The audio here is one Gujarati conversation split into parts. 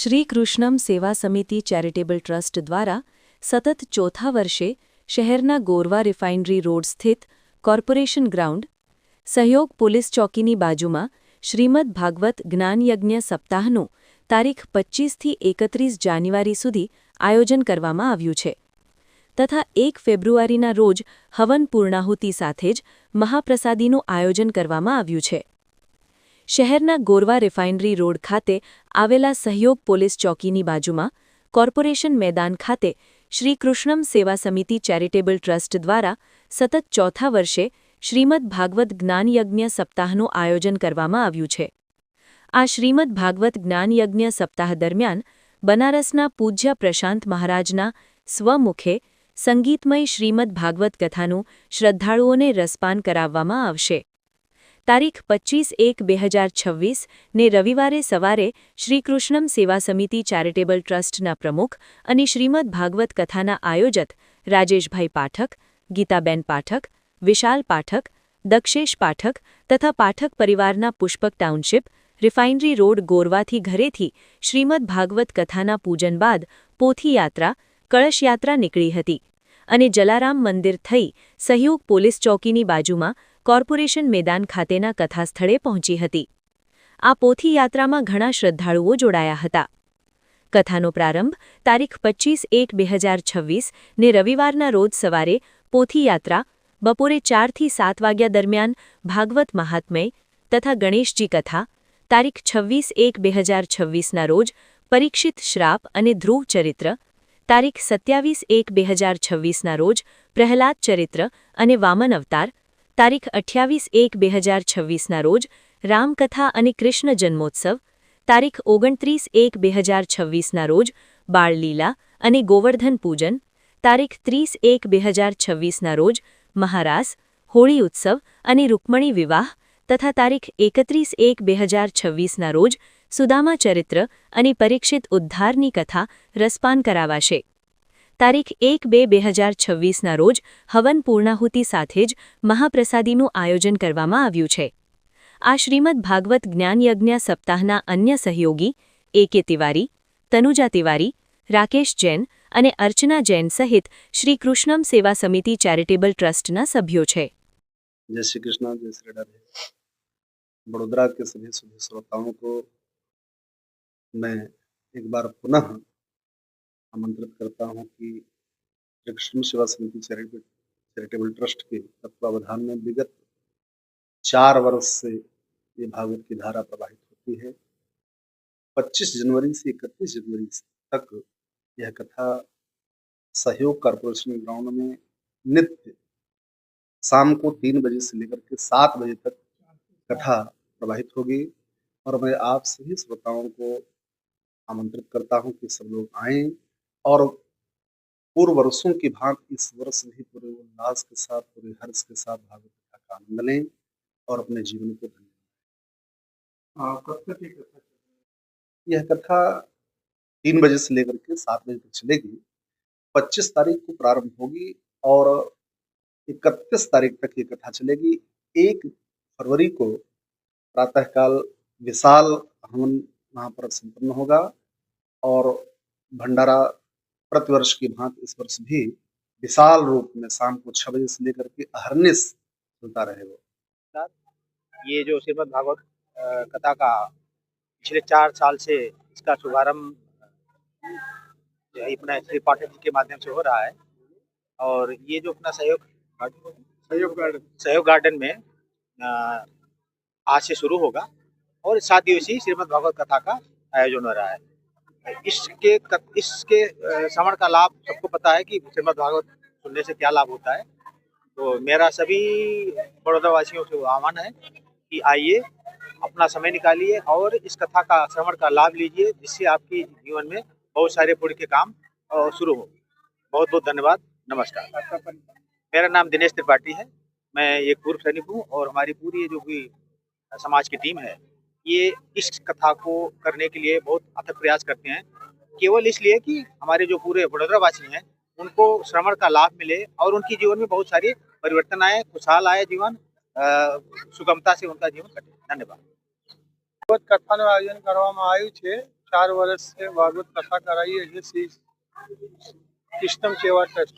શ્રી કૃષ્ણમ સેવા સમિતિ ચેરિટેબલ ટ્રસ્ટ દ્વારા સતત ચોથા વર્ષે શહેરના ગોરવા રિફાઇનરી રોડ સ્થિત કોર્પોરેશન ગ્રાઉન્ડ, સહયોગ પોલીસ ચોકીની બાજુમાં શ્રીમદ ભાગવત જ્ઞાનયજ્ઞ સપ્તાહનું તારીખ પચ્ચીસથી એકત્રીસ જાન્યુઆરી સુધી આયોજન કરવામાં આવ્યું છે. તથા એક ફેબ્રુઆરીના રોજ હવન પૂર્ણાહુતિ સાથે જ મહાપ્રસાદીનું આયોજન કરવામાં આવ્યું છે. શહેરના ગોરવા રિફાઇનરી રોડ ખાતે આવેલા સહયોગ પોલીસ ચોકીની બાજુમાં કોર્પોરેશન મેદાન ખાતે શ્રી કૃષ્ણમ સેવા સમિતિ ચેરિટેબલ ટ્રસ્ટ દ્વારા સતત ચોથા વર્ષે શ્રીમદ ભાગવત જ્ઞાનયજ્ઞ સપ્તાહનું આયોજન કરવામાં આવ્યું છે. આ શ્રીમદ ભાગવત જ્ઞાનયજ્ઞ સપ્તાહ દરમિયાન બનારસના પૂજ્ય પ્રશાંત મહારાજના સ્વમુખે સંગીતમય શ્રીમદ ભાગવત કથાનું શ્રદ્ધાળુઓને રસપાન કરાવવામાં આવશે. તારીખ પચ્ચીસ એક બે હજાર છવ્વીસ ને રવિવારે સવારે શ્રીકૃષ્ણમ સેવા સમિતિ ચેરિટેબલ ટ્રસ્ટના પ્રમુખ અને શ્રીમદ ભાગવત કથાના આયોજક રાજેશભાઈ પાઠક, ગીતાબેન પાઠક, વિશાલ પાઠક, દક્ષેશ પાઠક તથા પાઠક પરિવારના પુષ્પક ટાઉનશીપ, રિફાઇનરી રોડ ગોરવાથી ઘરેથી શ્રીમદ ભાગવત કથાના પૂજન બાદ પોથીયાત્રા, કળશયાત્રા નીકળી હતી. અને જલારામ મંદિર થઈ સહયોગ પોલીસ ચોકીની બાજુમાં કોર્પોરેશન મેદાન ખાતેના કથાસ્થળે પહોંચી હતી. આ પોથીયાત્રામાં ઘણા શ્રદ્ધાળુઓ જોડાયા હતા. કથાનો પ્રારંભ તારીખ પચ્ચીસ એક બે હજાર છવ્વીસને રવિવારના રોજ સવારે પોથીયાત્રા બપોરે ચારથી સાત વાગ્યા દરમિયાન ભાગવત મહાત્મય તથા ગણેશજી કથા તારીખ છવ્વીસ એક બે હજાર છવ્વીસના રોજ પરીક્ષિત શ્રાપ અને ધ્રુવ ચરિત્ર તારીખ સત્યાવીસ એક બે હજાર છવ્વીસના રોજ પ્રહલાદ ચરિત્ર અને વામન અવતાર, તારીખ અઠ્યાવીસ એક બે હજાર છવ્વીસના રોજ રામકથા અને કૃષ્ણ જન્મોત્સવ, તારીખ ઓગણત્રીસ એક બે હજાર છવ્વીસના રોજ બાળલીલા અને ગોવર્ધન પૂજન, તારીખ ત્રીસ એક બે હજાર છવ્વીસના રોજ મહારાસ, હોળી ઉત્સવ અને રૂકમણી વિવાહ તથા તારીખ એકત્રીસ એક બે હજાર છવ્વીસના રોજ સુદામા ચરિત્ર અને પરીક્ષિત ઉદ્ધારની કથા રસપાન કરાવાશે. તારીખ એક બે બે હજાર છવ્વીસના રોજ હવન પૂર્ણાહુતિ સાથે જ મહાપ્રસાદીનું આયોજન કરવામાં આવ્યું છે. આ શ્રીમદ ભાગવત જ્ઞાનયજ્ઞ સપ્તાહના અન્ય સહયોગી એ કે તિવારી, તનુજા તિવારી, રાકેશ જૈન અને અર્ચના જૈન સહિત શ્રી કૃષ્ણમ સેવા સમિતિ ચેરિટેબલ ટ્રસ્ટના સભ્યો છે. જય શ્રી કૃષ્ણ, જય શ્રી વડોદરા કે સભી શ્રોતાઓં કો मैं एक बार पुनः आमंत्रित करता हूँ कि कृष्ण सेवा समिति चैरिटेबल चैरिटेबल ट्रस्ट के तत्वावधान में विगत चार वर्ष से ये भागवत की धारा प्रवाहित होती है। 25 जनवरी से 31 जनवरी तक यह कथा सहयोग कॉरपोरेशन ग्राउंड में नित्य शाम को तीन बजे से लेकर के सात बजे तक कथा प्रवाहित होगी और मैं आप सभी श्रोताओं को आमंत्रित करता हूँ कि सब लोग आए और पूर्व वर्षों की भांति इस वर्ष भी पूरे उल्लास के साथ पूरे हर्ष के साथ भागवत कथा का आनंद लें और अपने जीवन को धन्य कथा यह कथा तीन बजे से लेकर के सात बजे तक चलेगी। पच्चीस तारीख को प्रारंभ होगी और इकतीस तारीख तक ये कथा चलेगी। एक फरवरी को प्रातःकाल विशाल हवन वहाँ पर संपन्न होगा। और भंडारा प्रतिवर्ष की भांति इस वर्ष भी विशाल रूप में शाम को छह बजे से लेकर के अहरनिश चलता रहेगा ये जो श्रीमद भागवत कथा का पिछले चार साल से इसका शुभारंभ जो है अपना श्री पाठक जी के माध्यम से हो रहा है। और ये जो अपना सहयोग सहयोग गार्डन। सहयोग गार्डन में आज से शुरू होगा। और सात दिवसीय श्रीमद भागवत कथा का आयोजन हो रहा है। इसके कथ- इसके श्रवण का लाभ सबको पता है कि श्रीमद् भागवत सुनने से क्या लाभ होता है। तो मेरा सभी बड़ौदा वासियों से आह्वान है कि आइए, अपना समय निकालिए और इस कथा का, श्रवण का लाभ लीजिए, जिससे आपके जीवन में बहुत सारे पुण्य के काम शुरू हो। बहुत बहुत धन्यवाद। नमस्कार। मेरा नाम दिनेश त्रिपाठी है। मैं एक पूर्व सैनिक हूँ और हमारी पूरी जो भी समाज की टीम है ये इस कथा को करने के लिए बहुत अथक प्रयास करते हैं केवल इसलिए कि हमारे जो पूरे वडोदरा वासी हैं उनको श्रवण का लाभ मिले और उनके जीवन में बहुत सारी परिवर्तन आए खुशहाल आए जीवन अ, सुगमता से उनका जीवन कटे धन्यवाद ભાગવત કથાનું આયોજન કરવામાં આવ્યું છે चार वर्ष से भागवत कथा कराई है જે શ્રી કૃષ્ણમ સેવા ટ્રસ્ટ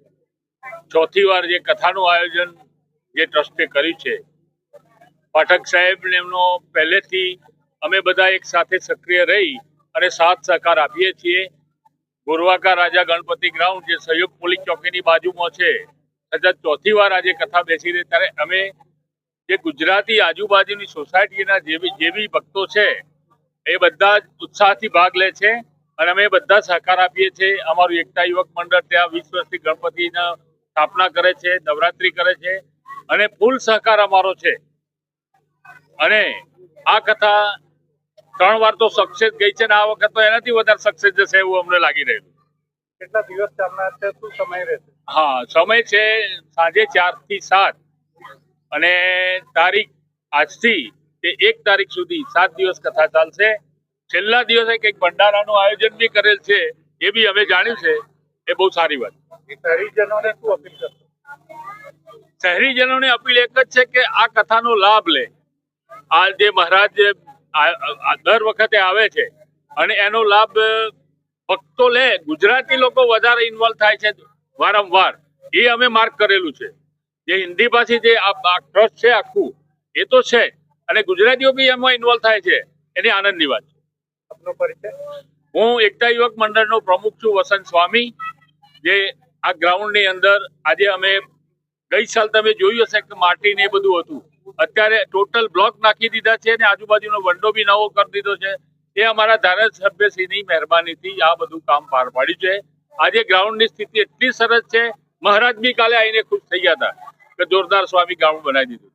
ચોથી વાર જે કથાનું આયોજન જે ટ્રસ્ટે કર્યું છે, પાઠક સાહેબને એમનો પહેલેથી અમે બધા એક સાથે સક્રિય રહી અને સાથ સહકાર આપીએ છીએ. ગોરવાકા રાજા ગણપતિ ગ્રાઉન્ડ જે સહયોગ પોલીસ ચોકીની બાજુમાં છે, સતત ચોથી વાર આજે કથા બેસી રહી ત્યારે અમે જે ગુજરાતી આજુબાજુની સોસાયટીના જે બી જે બી ભક્તો છે, એ બધા જ ઉત્સાહથી ભાગ લે છે અને અમે બધા સહકાર આપીએ છીએ. અમારું એકતા યુવક મંડળ ત્યાં વીસ વર્ષથી ગણપતિના સ્થાપના કરે છે નવરાત્રી કરે છે અને ફૂલ સહકાર અમારો છે. અને આ કથા ત્રણ વાર તો સક્સેસ ગઈ છે ને આ વખત તો એનાથી વધારે સક્સેસ જશે એવું અમને લાગી રહ્યું. કેટલા દિવસ ચાલનાર છે શું સમય રહેશે? હા સમય છે સાંજે ચારથી સાત. અને તારીખ આજથી તે એક તારીખ સુધી સાત દિવસ કથા ચાલશે. છેલ્લા દિવસે કંઈક ભંડારાનું આયોજન બી કરેલ છે એ બી અમે જાણ્યું છે એ બહુ સારી વાત શહેરીજનોને શું અપીલ કરશો? શહેરીજનોને અપીલ એક જ છે કે આ કથાનો લાભ લે. આ જે મહારાજ દર વખતે આવે છે અને એનો લાભ ભક્તો લે. ગુજરાતી લોકો વધારે ઇન્વોલ્વ થાય છે વારંવાર. એ અમે માર્ક કરેલું છે. જે હિન્દી ભાષી જે આ ટ્રસ્ટ છે આખું એ તો છે. અને ગુજરાતીઓ બી એમાં ઇન્વોલ્વ થાય છે. એની આનંદની વાત છે. આપનો પરિચય? હું એકતા યુવક મંડળનો પ્રમુખ છું વસંત સ્વામી જે આ ગ્રાઉન્ડની અંદર આજે અમે ગઈ સાલ તમે જોયું હશે કે માટી ને બધું હતું. અત્યારે ટોટલ બ્લોક નાખી દીધા છે અને આજુબાજુનો વંડો બી નવો કરી દીધો છે. એ અમારા ધારાસભ્યશ્રીની મહેરબાનીથી આ બધું કામ પાર પાડ્યું છે. આજે ગ્રાઉન્ડની સ્થિતિ એટલી સરસ છે. મહારાજ બી કાલે આવીને ખુશ થઈ ગયા હતા કે જોરદાર સ્વામી ગ્રાઉન્ડ બનાવી દીધું